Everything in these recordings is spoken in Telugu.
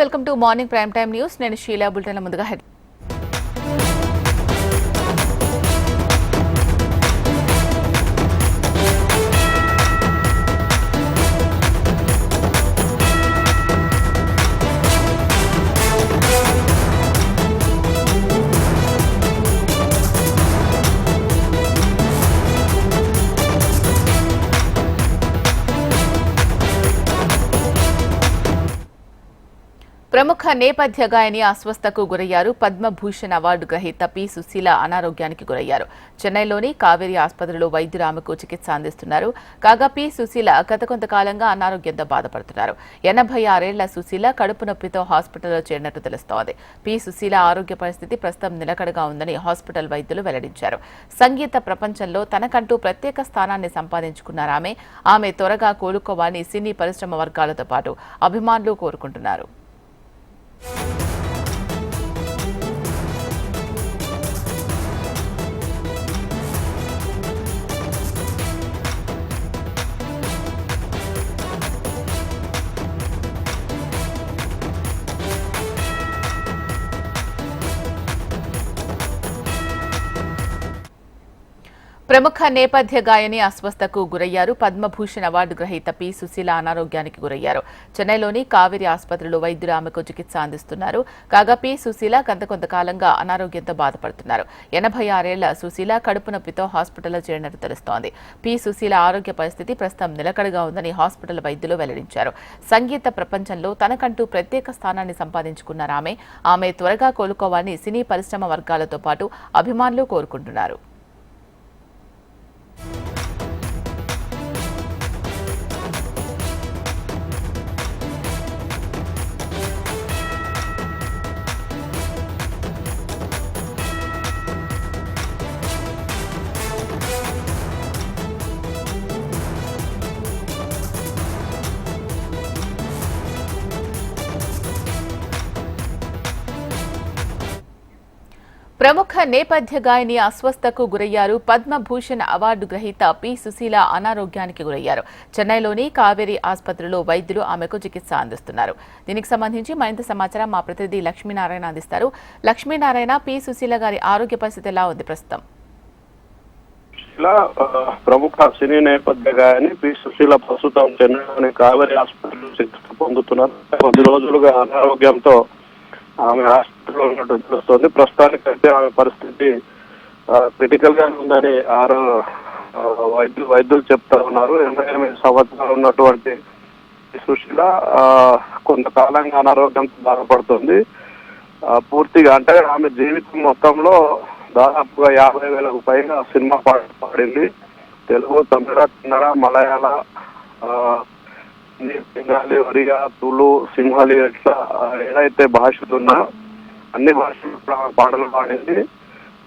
Welcome to morning prime time news. నేను షీలా బుల్టన్ ముందుగా హెడ్ ప్రముఖ నేపథ్య గాయని అస్వస్థకు గురయ్యారు. పద్మభూషణ్ అవార్డు గ్రహీత పి. సుశీల అనారోగ్యానికి గురయ్యారు. చెన్నైలోని కావేరీ ఆసుపత్రిలో వైద్యులు ఆమెకు చికిత్స అందిస్తున్నారు. కాగా పి. సుశీల గత కొంతకాలంగా అనారోగ్యంతో బాధపడుతున్నారు. ఎనభై ఆరేళ్ళ సుశీల కడుపు నొప్పితో హాస్పిటల్లో చేరినట్టు తెలుస్తోంది. పి. సుశీల ఆరోగ్య పరిస్థితి ప్రస్తుతం నిలకడగా ఉందని హాస్పిటల్ వైద్యులు వెల్లడించారు. సంగీత ప్రపంచంలో తనకంటూ ప్రత్యేక స్థానాన్ని సంపాదించుకున్నారు ఆమె. ఆమె త్వరగా కోలుకోవాలని సినీ పరిశ్రమ వర్గాలతో పాటు అభిమానులు కోరుకుంటున్నారు. Thank you. ప్రముఖ నేపథ్య గాయని అస్వస్థకు గురయ్యారు. పద్మభూషణ్ అవార్డు గ్రహీత పి. సుశీల అనారోగ్యానికి గురయ్యారు. చెన్నైలోని కావేరి ఆసుపత్రిలో వైద్యులు ఆమెకు చికిత్స అందిస్తున్నారు. కాగా పి. సుశీల గత కొంతకాలంగా అనారోగ్యంతో బాధపడుతున్నారు. ఎనభై ఆరేళ్ళ సుశీల కడుపు నొప్పితో హాస్పిటల్లో చేరినట్టు తెలుస్తోంది. పి. సుశీల ఆరోగ్య పరిస్థితి ప్రస్తుతం నిలకడగా ఉందని హాస్పిటల్ వైద్యులు వెల్లడించారు. సంగీత ప్రపంచంలో తనకంటూ ప్రత్యేక స్థానాన్ని సంపాదించుకున్నారు ఆమె. ఆమె త్వరగా కోలుకోవాలని సినీ పరిశ్రమ వర్గాలతో పాటు అభిమానులు కోరుకుంటున్నారు. ప్రముఖ నేపథ్య గాయని అస్వస్థకు గురయ్యారు. పద్మభూషణ్ అవార్డు గ్రహీత పి. సుశీల అనారోగ్యానికి గురయ్యారు. చెన్నైలోని కావేరీ ఆసుపత్రిలో వైద్యులు ఆమెకు చికిత్స అందిస్తున్నారు. దీనికి సంబంధించి మరింత సమాచారం మా ప్రతినిధి లక్ష్మీనారాయణ అందిస్తారు. లక్ష్మీనారాయణ పి. సుశీల గారి ఆరోగ్య పరిస్థితి ఎలా ఉంది ప్రస్తుతం? ప్రముఖ సినీ నేపథ్య గాయని పి. సుశీల ప్రస్తుతం చెన్నైలోని కావేరీ ఆసుపత్రిలో చికిత్స పొందుతున్నారు. కొద్ది రోజులుగా అనారోగ్యంతో ఆమె హాస్పిటల్లో ఉన్నట్టు తెలుస్తోంది. ప్రస్తుతానికైతే ఆమె పరిస్థితి క్రిటికల్గా ఉందని ఆరో వైద్యులు వైద్యులు చెప్తా ఉన్నారు. ఎనభై ఎనిమిది సంవత్సరాలు ఉన్నటువంటి సుశీల కొంతకాలంగా అనారోగ్యంతో బాధపడుతుంది. పూర్తిగా అంటే ఆమె జీవితం మొత్తంలో దాదాపుగా యాభై వేలకు పైగా సినిమా పాడింది. తెలుగు తమిళ కన్నడ మలయాళ బెంగాలీ ఒరియా తులు సింహాలి ఇట్లా ఏదైతే భాషలు ఉన్నా అన్ని భాషలు పాటలు పాడింది.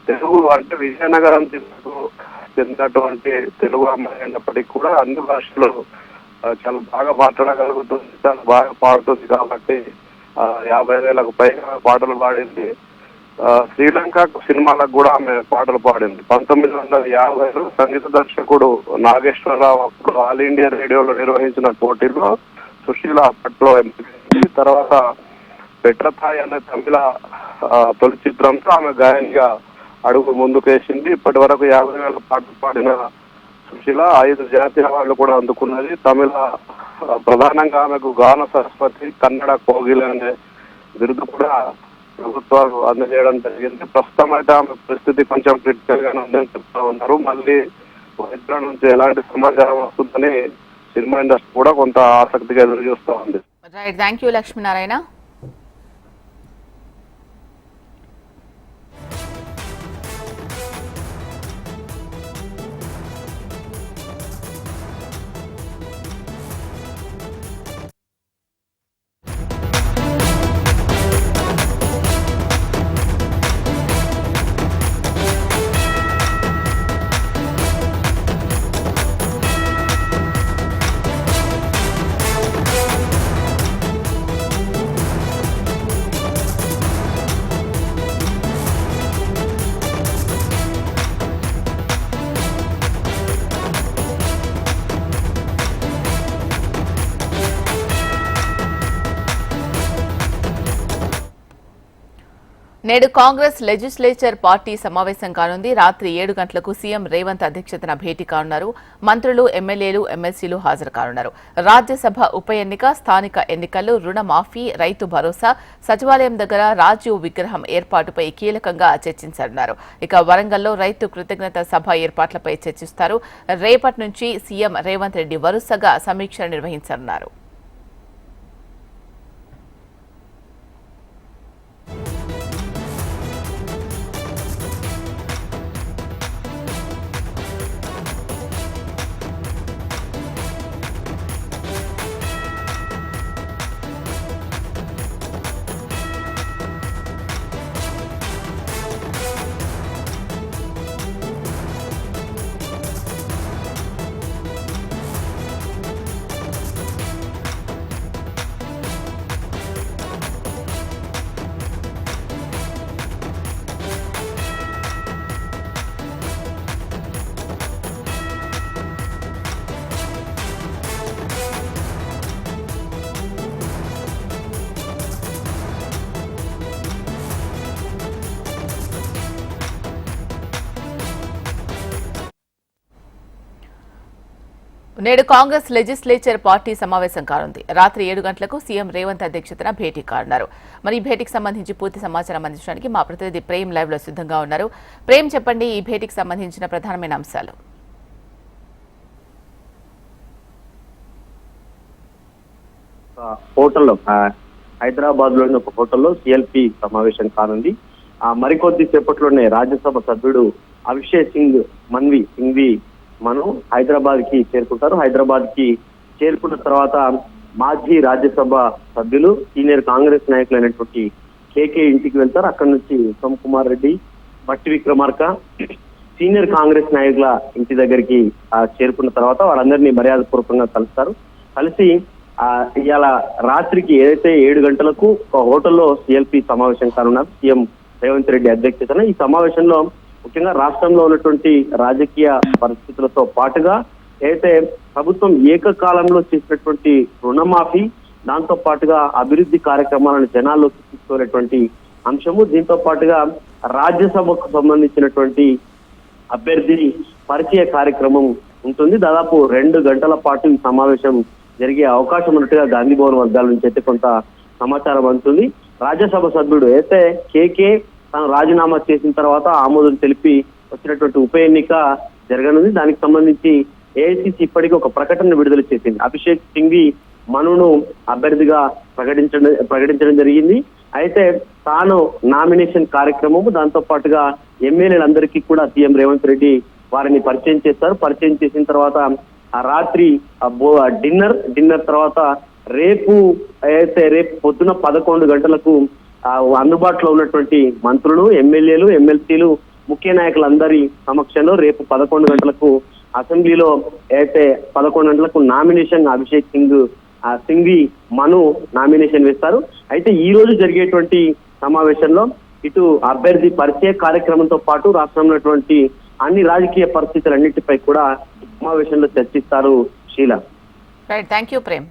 తెలుగు అంటే విజయనగరం జిల్లాకు చెందినటువంటి తెలుగు అమ్మాయి అయినప్పటికీ కూడా అన్ని భాషలు చాలా బాగా మాట్లాడగలుగుతుంది చాలా బాగా పాడుతుంది కాబట్టి యాభై వేలకు పైగా పాటలు పాడింది. శ్రీలంక సినిమాలకు కూడా ఆమె పాటలు పాడింది. పంతొమ్మిది వందల యాభైలో సంగీత దర్శకుడు నాగేశ్వరరావు అప్పుడు ఆల్ ఇండియా రేడియోలో నిర్వహించిన పోటీలో సుశీల అప్పట్లో తర్వాత పెట్రథాయ్ అనే తమిళ ఆ, తొలి చిత్రంతో ఆమె గాయనిగా అడుగు ముందుకేసింది. ఇప్పటి వరకు యాభై వేల పాటలు పాడిన సుశీల ఐదు జాతీయ అవార్డులు కూడా అందుకున్నది. తమిళ ప్రధానంగా ఆమెకు గాన సరస్వతి కన్నడ కోగిల అనే బిరుదు కూడా ప్రభుత్వాలు అందజేయడం జరిగింది. ప్రస్తుతం అయితే ఆమె పరిస్థితి కొంచెం క్రిటికల్ గానే ఉందని చెప్తా ఉన్నారు. మళ్ళీ వైద్యుల నుంచి ఎలాంటి సమాచారం వస్తుందని సినిమా ఇండస్ట్రీ కూడా కొంత ఆసక్తిగా ఎదురు చూస్తూ ఉంది. రైట్ థ్యాంక్ యూ లక్ష్మీనారాయణ నేడు కాంగ్రెస్ లెజిస్లేచర్ పార్టీ సమావేశం కానుంది. రాత్రి ఏడు గంటలకు సీఎం రేవంత్ అధ్యక్షతన భేటీ కానున్నారు. మంత్రులు ఎమ్మెల్యేలు ఎమ్మెల్సీలు హాజరు కానున్నారు. రాజ్యసభ ఉప ఎన్నిక స్థానిక ఎన్నికలు రుణమాఫీ రైతు భరోసా సచివాలయం దగ్గర రాజీవ్ విగ్రహం ఏర్పాటుపై కీలకంగా చర్చించనున్నారు. ఇక వరంగల్లో రైతు కృతజ్ఞత సభ ఏర్పాట్లపై చర్చిస్తారు. రేపటి నుంచి సీఎం రేవంత్ రెడ్డి వరుసగా సమీక్ష నిర్వహించనున్నారు. నేడు కాంగ్రెస్ లెజిస్లేచర్ పార్టీ సమావేశం కానుంది. రాత్రి ఏడు గంటలకు సీఎం రేవంత్ అధ్యక్షతన భేటీ కానున్నారు. మరి ఈ భేటీకి సంబంధించి పూర్తి సమాచారం అందించడానికి మా ప్రతినిధి ప్రేమ్ లైవ్లో సిద్ధంగా ఉన్నారు. ప్రేమ్ చెప్పండి ఈ భేటీకి సంబంధించిన ప్రధానమైన అంశాలు. ఒక హోటల్లో హైదరాబాద్లోని ఒక హోటల్లో సిఎల్పి సమావేశం కానుంది. మరికొద్ది సేపట్లోనే రాజ్యసభ సభ్యుడు అభిషేక్ సింగ్ మన్వి సింగ్వి మనం హైదరాబాద్కి చేరుకుంటారు. హైదరాబాద్కి చేరుకున్న తర్వాత మాజీ రాజ్యసభ సభ్యులు సీనియర్ కాంగ్రెస్ నాయకులు అయినటువంటి కేకే ఇంటికి వెళ్తారు. అక్కడ నుంచి సోమ్ కుమార్ రెడ్డి బట్టి విక్రమార్క సీనియర్ కాంగ్రెస్ నాయకుల ఇంటి దగ్గరికి చేరుకున్న తర్వాత వాళ్ళందరినీ మర్యాద పూర్వకంగా కలుస్తారు. కలిసి ఆ ఇవాళ రాత్రికి ఏదైతే ఏడు గంటలకు ఒక హోటల్లో సిఎల్పి సమావేశం కానున్నారు. సీఎం రేవంత్ రెడ్డి అధ్యక్షతన ఈ సమావేశంలో ముఖ్యంగా రాష్ట్రంలో ఉన్నటువంటి రాజకీయ పరిస్థితులతో పాటుగా అయితే ప్రభుత్వం ఏకకాలంలో చేసినటువంటి రుణమాఫీ దాంతో పాటుగా అభివృద్ధి కార్యక్రమాలను జనాల్లోకి తీసుకునేటువంటి అంశము దీంతో పాటుగా రాజ్యసభకు సంబంధించినటువంటి అభ్యర్థి పరిచయ కార్యక్రమం ఉంటుంది. దాదాపు రెండు గంటల పాటు ఈ సమావేశం జరిగే అవకాశం ఉన్నట్టుగా గాంధీ భవన్ వర్గాల నుంచి అయితే కొంత సమాచారం అందుతుంది. రాజ్యసభ సభ్యుడు అయితే కేకే తాను రాజీనామా చేసిన తర్వాత ఆమోదం తెలిపి వచ్చినటువంటి ఉప ఎన్నిక జరగనుంది. దానికి సంబంధించి ఏఐసిసి ఇప్పటికీ ఒక ప్రకటన విడుదల చేసింది. అభిషేక్ సింఘ్వి మనును అభ్యర్థిగా ప్రకటించడం ప్రకటించడం జరిగింది. అయితే తాను నామినేషన్ కార్యక్రమము దాంతో పాటుగా ఎమ్మెల్యేలందరికీ కూడా సీఎం రేవంత్ రెడ్డి వారిని పరిచయం చేస్తారు. పరిచయం చేసిన తర్వాత ఆ రాత్రి ఆ డిన్నర్ డిన్నర్ తర్వాత రేపు అయితే రేపు పొద్దున పదకొండు గంటలకు అందుబాటులో ఉన్నటువంటి మంత్రులు ఎమ్మెల్యేలు ఎమ్మెల్సీలు ముఖ్య నాయకులందరి సమక్షంలో రేపు పదకొండు గంటలకు అసెంబ్లీలో అయితే పదకొండు గంటలకు నామినేషన్ అభిషేక్ సింగ్ ఆ సింఘి మను నామినేషన్ వేస్తారు. అయితే ఈ రోజు జరిగేటువంటి సమావేశంలో ఇటు అభ్యర్థి పరిచయ కార్యక్రమంతో పాటు రాష్ట్రంలో ఉన్నటువంటి అన్ని రాజకీయ పరిస్థితులన్నిటిపై కూడా సమావేశంలో చర్చిస్తారు Sheela right thank you Prem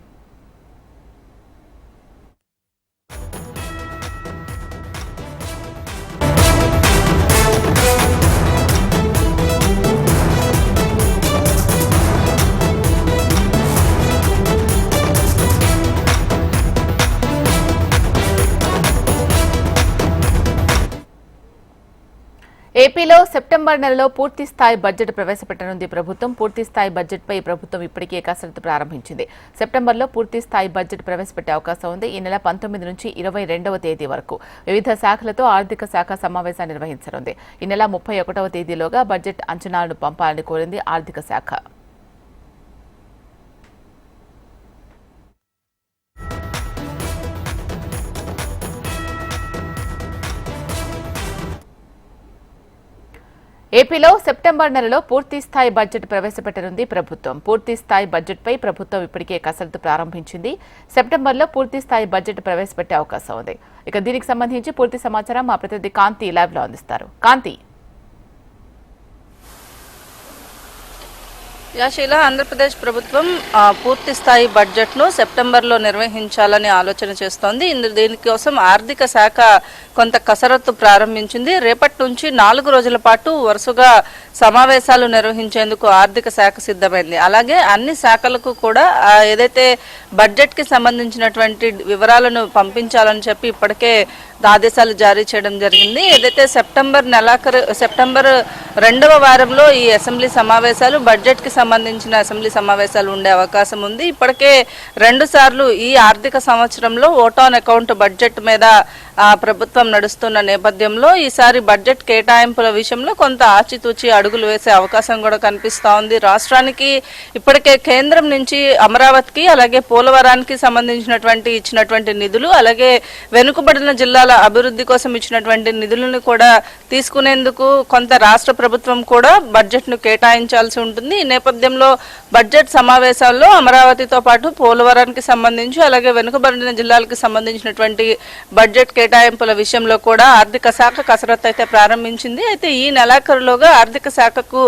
ఏపీలో సెప్టెంబర్ నెలలో పూర్తి స్థాయి బడ్జెట్ ప్రవేశపెట్టనుంది. ప్రభుత్వం పూర్తి స్థాయి బడ్జెట్పై ప్రభుత్వం ఇప్పటికే కసరత్తు ప్రారంభించింది. సెప్టెంబర్లో పూర్తి స్థాయి బడ్జెట్ ప్రవేశపెట్టే అవకాశం ఉంది. ఈ నెల పంతొమ్మిది నుంచి ఇరవై రెండవ తేదీ వరకు వివిధ శాఖలతో ఆర్థిక శాఖ సమావేశాన్ని నిర్వహించనుంది. ఈ నెల ముప్పై ఒకటవ తేదీలోగా బడ్జెట్ అంచనాలను పంపాలని కోరింది ఆర్థిక శాఖ. ఏపీలో సెప్టెంబర్ నెలలో పూర్తి స్థాయి బడ్జెట్ ప్రవేశపెట్టనుంది ప్రభుత్వం. పూర్తి స్థాయి బడ్జెట్పై ప్రభుత్వం ఇప్పటికే కసరత్తు ప్రారంభించింది. సెప్టెంబర్లో పూర్తి స్థాయి బడ్జెట్ ప్రవేశపెట్టే అవకాశం ఉంది. ఇక దీనికి సంబంధించి పూర్తి సమాచారం మా ప్రతినిధి కాంతి ల్యాబ్లో అందిస్తారు. కాంతి. యాశీల ఆంధ్రప్రదేశ్ ప్రభుత్వం పూర్తి స్థాయి బడ్జెట్ను సెప్టెంబర్లో నిర్వహించాలని ఆలోచన చేస్తోంది. ఇందు దీనికోసం ఆర్థిక శాఖ కొంత కసరత్తు ప్రారంభించింది. రేపటి నుంచి నాలుగు రోజుల పాటు వరుసగా సమావేశాలు నిర్వహించేందుకు ఆర్థిక శాఖ సిద్ధమైంది. అలాగే అన్ని శాఖలకు కూడా ఏదైతే బడ్జెట్కి సంబంధించినటువంటి వివరాలను పంపించాలని చెప్పి ఇప్పటికే ఆదేశాలు జారీ చేయడం జరిగింది. ఏదైతే సెప్టెంబర్ నెలాఖరు సెప్టెంబర్ రెండవ వారంలో ఈ అసెంబ్లీ సమావేశాలు బడ్జెట్కి సంబంధించిన అసెంబ్లీ సమావేశాలు ఉండే అవకాశం ఉంది. ఇప్పటికే రెండు సార్లు ఈ ఆర్థిక సంవత్సరంలో ఓటాన్ అకౌంట్ బడ్జెట్ మీద ప్రభుత్వం నడుస్తున్న నేపథ్యంలో ఈసారి బడ్జెట్ కేటాయింపుల విషయంలో కొంత ఆచితూచి అడుగులు వేసే అవకాశం కూడా కనిపిస్తూ ఉంది. రాష్ట్రానికి ఇప్పటికే కేంద్రం నుంచి అమరావతికి అలాగే పోలవరానికి సంబంధించినటువంటి ఇచ్చినటువంటి నిధులు అలాగే వెనుకబడిన జిల్లాల అభివృద్ధి కోసం ఇచ్చినటువంటి నిధులను కూడా తీసుకునేందుకు కొంత రాష్ట్ర ప్రభుత్వం కూడా బడ్జెట్ను కేటాయించాల్సి ఉంటుంది. ఈ నేపథ్యంలో బడ్జెట్ సమావేశాల్లో అమరావతితో పాటు పోలవరానికి సంబంధించి అలాగే వెనుకబడిన జిల్లాలకు సంబంధించినటువంటి బడ్జెట్ కేటాయింపుల విషయంలో కూడా ఆర్థిక శాఖ కసరత్తు అయితే ప్రారంభించింది. అయితే ఈ నెలాఖరులోగా ఆర్థిక శాఖకు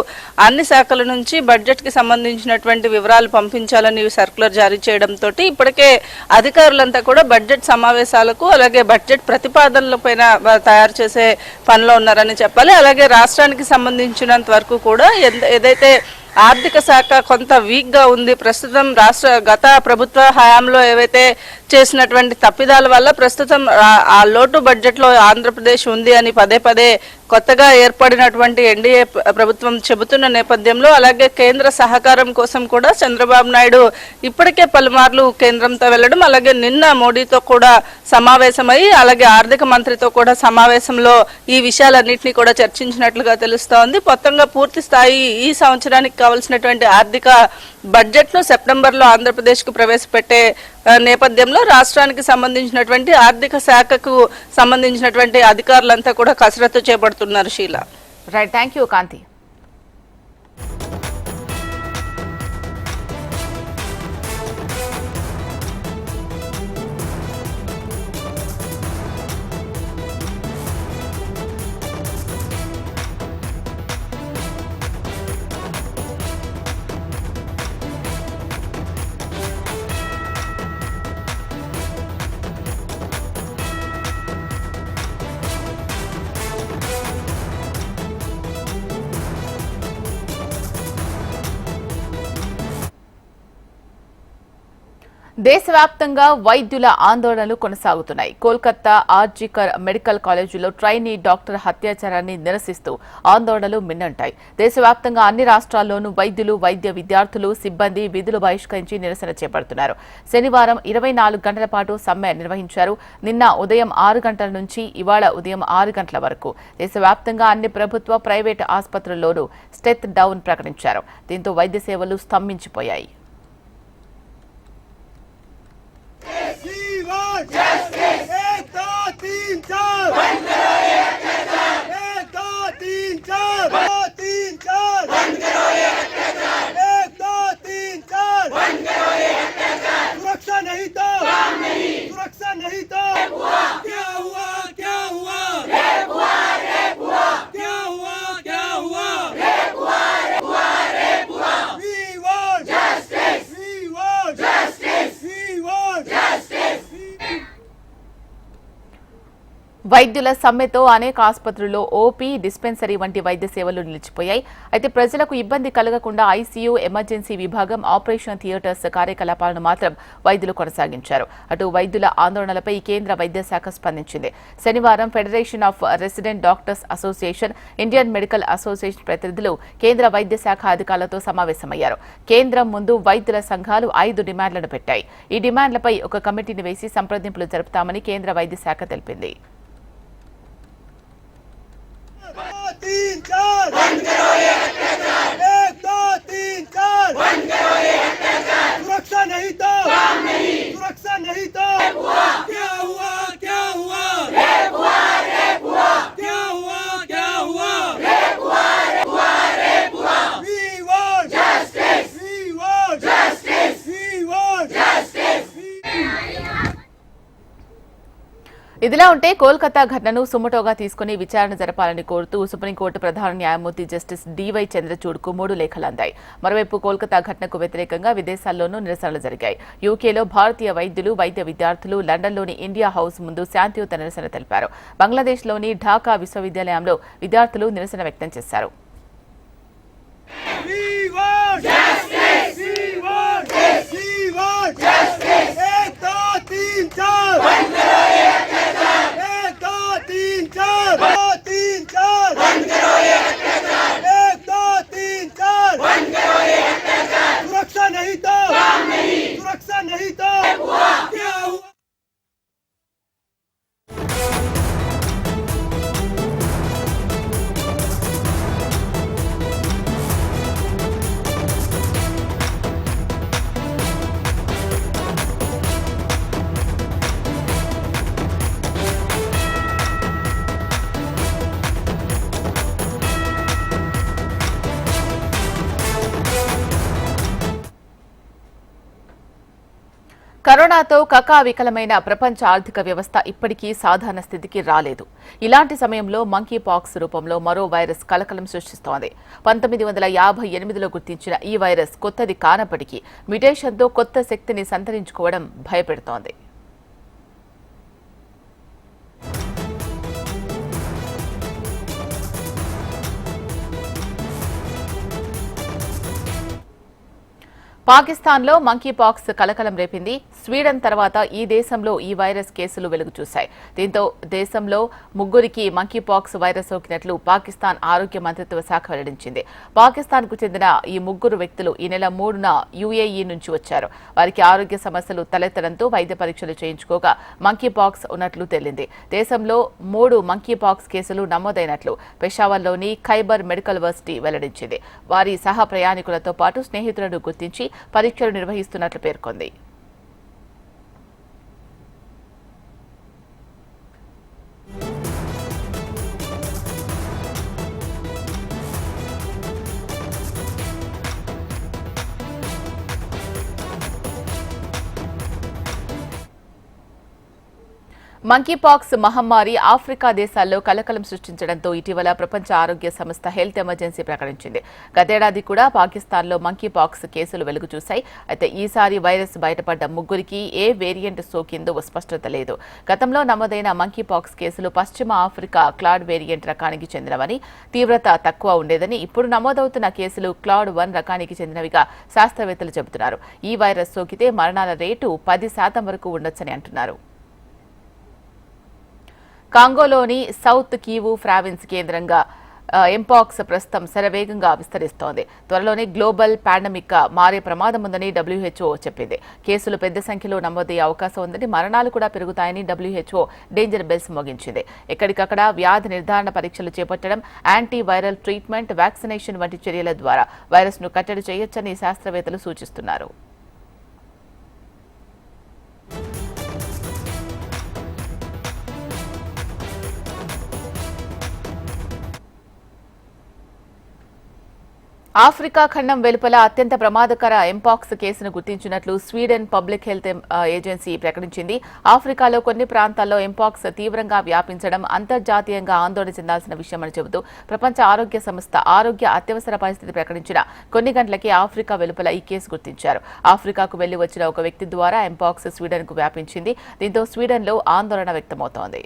అన్ని శాఖల నుంచి బడ్జెట్కి సంబంధించినటువంటి వివరాలు పంపించాలని సర్కులర్ జారీ చేయడంతో ఇప్పటికే అధికారులంతా కూడా బడ్జెట్ సమావేశాలకు అలాగే బడ్జెట్ ప్రతిపాదనలపైన పైన తయారు చేసే పనిలో ఉన్నారని చెప్పాలి. అలాగే రాష్ట్రానికి సంబంధించినంత వరకు కూడా ఏదైతే ఆర్థిక శాఖ కొంత వీక్గా ఉంది ప్రస్తుతం రాష్ట్ర గత ప్రభుత్వ హయాంలో ఏవైతే చేసినటువంటి తప్పిదాల వల్ల ప్రస్తుతం ఆ- లోటు బడ్జెట్లో ఆంధ్రప్రదేశ్ ఉంది అని పదే పదే కొత్తగా ఏర్పడినటువంటి ఎన్డీఏ ప్రభుత్వం చెబుతున్న నేపథ్యంలో అలాగే కేంద్ర సహకారం కోసం కూడా చంద్రబాబు నాయుడు ఇప్పటికే పలుమార్లు కేంద్రంతో వెళ్ళడం అలాగే నిన్న మోడీతో కూడా సమావేశమై అలాగే ఆర్థిక మంత్రితో కూడా సమావేశంలో ఈ విషయాలన్నింటినీ కూడా చర్చించినట్లుగా తెలుస్తోంది. మొత్తంగా పూర్తి స్థాయి ఈ సంవత్సరానికి కావాల్సినటువంటి ఆర్థిక బడ్జెట్ను సెప్టెంబర్లో ఆంధ్రప్రదేశ్కు ప్రవేశపెట్టే నేపథ్యంలో రాష్ట్రానికి సంబంధించినటువంటి ఆర్థిక శాఖకు సంబంధించినటువంటి అధికారులంతా కూడా కసరత్తు చేపడుతున్నారు Sheela. Right thank you Kanthi దేశవ్యాప్తంగా వైద్యుల ఆందోళనలు కొనసాగుతున్నాయి. కోల్కతా ఆర్జికర్ మెడికల్ కాలేజీలో ట్రైనీ డాక్టర్ హత్యాచారాన్ని నిరసిస్తూ ఆందోళనలు మిన్నంటాయి. దేశవ్యాప్తంగా అన్ని రాష్ట్రాల్లోనూ వైద్యులు వైద్య విద్యార్థులు సిబ్బంది విధులు బహిష్కరించి నిరసన చేపడుతున్నారు. శనివారం ఇరవై నాలుగు గంటల పాటు సమ్మె నిర్వహించారు. నిన్న ఉదయం ఆరు గంటల నుంచి ఇవాళ ఉదయం ఆరు గంటల వరకు. దేశవ్యాప్తంగా అన్ని ప్రభుత్వ ప్రైవేటు ఆసుపత్రుల్లోనూ స్టెత్ డౌన్ ప్రకటించారు. దీంతో వైద్య సేవలు స్తంభించిపోయాయి. Esse... వైద్యుల సమ్మెతో అనేక ఆసుపత్రుల్లో ఓపీ డిస్పెన్సరీ వంటి వైద్య సేవలు నిలిచిపోయాయి. అయితే ప్రజలకు ఇబ్బంది కలగకుండా ఐసీయూ ఎమర్జెన్సీ విభాగం ఆపరేషన్ థియేటర్స్ కార్యకలాపాలను మాత్రం వైద్యులు కొనసాగించారు. అటు వైద్యుల ఆందోళనలపై కేంద్ర వైద్య శాఖ స్పందించింది. శనివారం federation of resident doctors association Indian medical association ప్రతినిధులు కేంద్ర వైద్య శాఖ అధికారులతో సమావేశమయ్యారు. కేంద్రం ముందు వైద్యుల సంఘాలు ఐదు డిమాండ్లను పెట్టాయి. ఈ డిమాండ్లపై ఒక కమిటీని వేసి సంప్రదింపులు జరుపుతామని కేంద్ర వైద్య శాఖ తెలిపింది. तीन चार बंद करो ये अत्याचार एक दो तीन चार बंद करो ये अत्याचार सुरक्षा नहीं तो काम नहीं सुरक्षा नहीं तो क्या हुआ क्या हुआ ఇదిలా ఉంటే కోల్కతా ఘటనను సుమటోగా తీసుకుని విచారణ జరపాలని కోరుతూ సుప్రీంకోర్టు ప్రధాన న్యాయమూర్తి జస్టిస్ డివై చంద్రచూడ్కు మూడు లేఖలు అందాయి. మరోవైపు కోల్కతా ఘటనకు వ్యతిరేకంగా విదేశాల్లోనూ నిరసనలు జరిగాయి. యూకేలో భారతీయ వైద్యులు వైద్య విద్యార్థులు లండన్లోని ఇండియా హౌస్ ముందు శాంతియుత నిరసన తెలిపారు. బంగ్లాదేశ్లోని ఢాకా విశ్వవిద్యాలయంలో విద్యార్థులు నిరసన వ్యక్తం చేశారు. కరోనాతో కకావికలమైన ప్రపంచ ఆర్థిక వ్యవస్థ ఇప్పటికీ సాధారణ స్థితికి రాలేదు. ఇలాంటి సమయంలో మంకీ పాక్స్ రూపంలో మరో వైరస్ కలకలం సృష్టిస్తోంది. పంతొమ్మిది వందల యాభై ఎనిమిదిలో గుర్తించిన ఈ వైరస్ కొత్తది కానప్పటికీ మ్యుటేషన్తో కొత్త శక్తిని సంతరించుకోవడం భయపెడుతోంది. పాకిస్తాన్లో మంకీ పాక్స్ కలకలం రేపింది. స్వీడన్ తర్వాత ఈ దేశంలో ఈ వైరస్ కేసులు వెలుగు చూశాయి. దీంతో దేశంలో ముగ్గురికి మంకీ పాక్స్ వైరస్ సోకినట్లు పాకిస్తాన్ ఆరోగ్య మంత్రిత్వ శాఖ వెల్లడించింది. పాకిస్తాన్కు చెందిన ఈ ముగ్గురు వ్యక్తులు ఈ నెల మూడున యుఏఈ నుంచి వచ్చారు. వారికి ఆరోగ్య సమస్యలు తలెత్తడంతో వైద్య పరీక్షలు చేయించుకోగా మంకీ పాక్స్ ఉన్నట్లు తేలింది. దేశంలో మూడు మంకీ పాక్స్ కేసులు నమోదైనట్లు పెషావర్లోని ఖైబర్ మెడికల్ వర్సిటీ వెల్లడించింది. వారి సహ ప్రయాణికులతో పాటు స్నేహితులను గుర్తించి పరీక్షలు నిర్వహిస్తున్నట్లు పేర్కొంది. మంకీపాక్స్ మహమ్మారి ఆఫ్రికా దేశాల్లో కలకలం సృష్టించడంతో ఇటీవల ప్రపంచ ఆరోగ్య సంస్థ హెల్త్ ఎమర్జెన్సీ ప్రకటించింది. గతేడాది కూడా పాకిస్తాన్లో మంకీపాక్స్ కేసులు వెలుగు చూశాయి. అయితే ఈసారి వైరస్ బయటపడ్డ ముగ్గురికి ఏ వేరియంట్ సోకిందో స్పష్టత లేదు. గతంలో నమోదైన మంకీపాక్స్ కేసులు పశ్చిమ ఆఫ్రికా క్లాడ్ వేరియంట్ రకానికి చెందినవని తీవ్రత తక్కువ ఉండేదని ఇప్పుడు నమోదవుతున్న కేసులు క్లాడ్ వన్ రకానికి చెందినవిగా శాస్త్రవేత్తలు చెబుతున్నారు. ఈ వైరస్ సోకితే మరణాల రేటు పది శాతం వరకు ఉండొచ్చని అంటున్నారు. కాంగోలోని సౌత్ కీవు ప్రావిన్స్ కేంద్రంగా ఎంపాక్స్ ప్రస్తుతం శరవేగంగా విస్తరిస్తోంది. త్వరలోనే గ్లోబల్ పాండమిక్గా మారే ప్రమాదం ఉందని డబ్ల్యూహెచ్ఓ చెప్పింది. కేసులు పెద్ద సంఖ్యలో నమోదయ్యే అవకాశం ఉందని మరణాలు కూడా పెరుగుతాయని డబ్ల్యూహెచ్ఓ డేంజర్ బెల్స్ మోగించింది. ఎక్కడికక్కడ వ్యాధి నిర్ధారణ పరీక్షలు చేపట్టడం యాంటీ వైరల్ ట్రీట్మెంట్ వ్యాక్సినేషన్ వంటి చర్యల ద్వారా వైరస్ను కట్టడి చేయొచ్చని శాస్త్రవేత్తలు సూచిస్తున్నారు. ఆఫ్రికా ఖండం వెలుపల అత్యంత ప్రమాదకర ఎంపాక్స్ కేసును గుర్తించినట్లు స్వీడన్ పబ్లిక్ హెల్త్ ఏజెన్సీ ప్రకటించింది. ఆఫ్రికాలో కొన్ని ప్రాంతాల్లో ఎంపాక్స్ తీవ్రంగా వ్యాపించడం అంతర్జాతీయంగా ఆందోళన చెందాల్సిన విషయమని చెబుతూ ప్రపంచ ఆరోగ్య సంస్థ ఆరోగ్య అత్యవసర పరిస్థితి ప్రకటించిన కొన్ని గంటలకే ఆఫ్రికా వెలుపల ఈ కేసు గుర్తించారు. ఆఫ్రికాకు వెళ్ళి వచ్చిన ఒక వ్యక్తి ద్వారా ఎంపాక్స్ స్వీడన్కు వ్యాపించింది. దీంతో స్వీడన్లో ఆందోళన వ్యక్తమవుతోంది.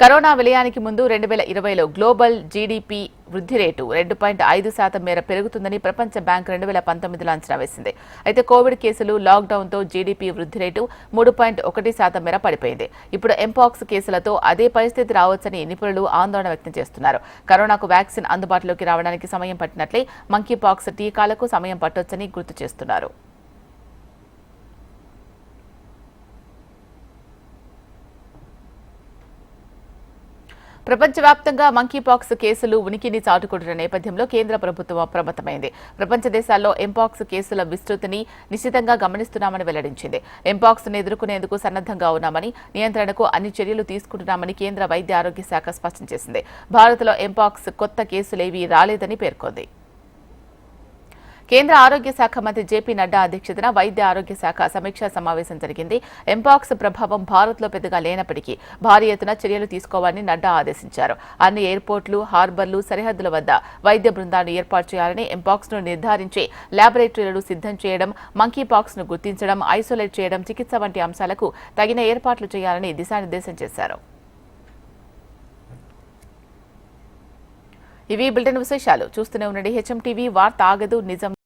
కరోనా విలయానికి ముందు రెండు వేల ఇరవైలో గ్లోబల్ జీడీపీ వృద్ధి రేటు రెండు పాయింట్ ఐదు శాతం మేర పెరుగుతుందని ప్రపంచ బ్యాంక్ రెండు వేల పంతొమ్మిదిలో అంచనా వేసింది. అయితే కోవిడ్ కేసులు లాక్డౌన్తో జీడీపీ వృద్ధి రేటు మూడు పాయింట్ ఒకటి శాతం మేర పడిపోయింది. ఇప్పుడు ఎంపాక్స్ కేసులతో అదే పరిస్థితి రావచ్చని నిపుణులు ఆందోళన వ్యక్తం చేస్తున్నారు. కరోనాకు వ్యాక్సిన్ అందుబాటులోకి రావడానికి సమయం పట్టినట్లే మంకీపాక్స్ టీకాలకు సమయం పట్టొచ్చని గుర్తు చేస్తున్నారు. ప్రపంచవ్యాప్తంగా మంకీపాక్స్ కేసులు ఉనికిని చాటుకుంటున్న నేపథ్యంలో కేంద్ర ప్రభుత్వం అప్రమత్తమైంది. ప్రపంచ దేశాల్లో ఎంపాక్స్ కేసుల విస్తృతిని నిశ్చితంగా గమనిస్తున్నామని వెల్లడించింది. ఎంపాక్స్ను ఎదుర్కొనేందుకు సన్నద్ధంగా ఉన్నామని నియంత్రణకు అన్ని చర్యలు తీసుకుంటున్నామని కేంద్ర వైద్య ఆరోగ్య శాఖ స్పష్టం చేసింది. భారత్లో ఎంపాక్స్ కొత్త కేసులేవీ రాలేదని పేర్కొంది. కేంద్ర ఆరోగ్య శాఖ మంత్రి జేపీ నడ్డా అధ్యక్షతన వైద్య ఆరోగ్య శాఖ సమీక్షా సమావేశం జరిగింది. ఎంపాక్స్ ప్రభావం భారత్లో పెద్దగా లేనప్పటికీ భారీ ఎత్తున చర్యలు తీసుకోవాలని నడ్డా ఆదేశించారు. అన్ని ఎయిర్పోర్టులు హార్బర్లు సరిహద్దుల వద్ద వైద్య బృందాలను ఏర్పాటు చేయాలని ఎంపాక్స్ను నిర్ధారించి ల్యాబొరేటరీలను సిద్ధం చేయడం మంకీ పాక్స్ను గుర్తించడం ఐసోలేట్ చేయడం చికిత్స వంటి అంశాలకు తగిన ఏర్పాట్లు చేయాలని దిశానిర్దేశం చేశారు. ఇవి బులెటిన్ విశేషాలు. చూస్తూనే ఉండండి. హెచ్ఎం టీవీ వార్త ఆగదు నిజం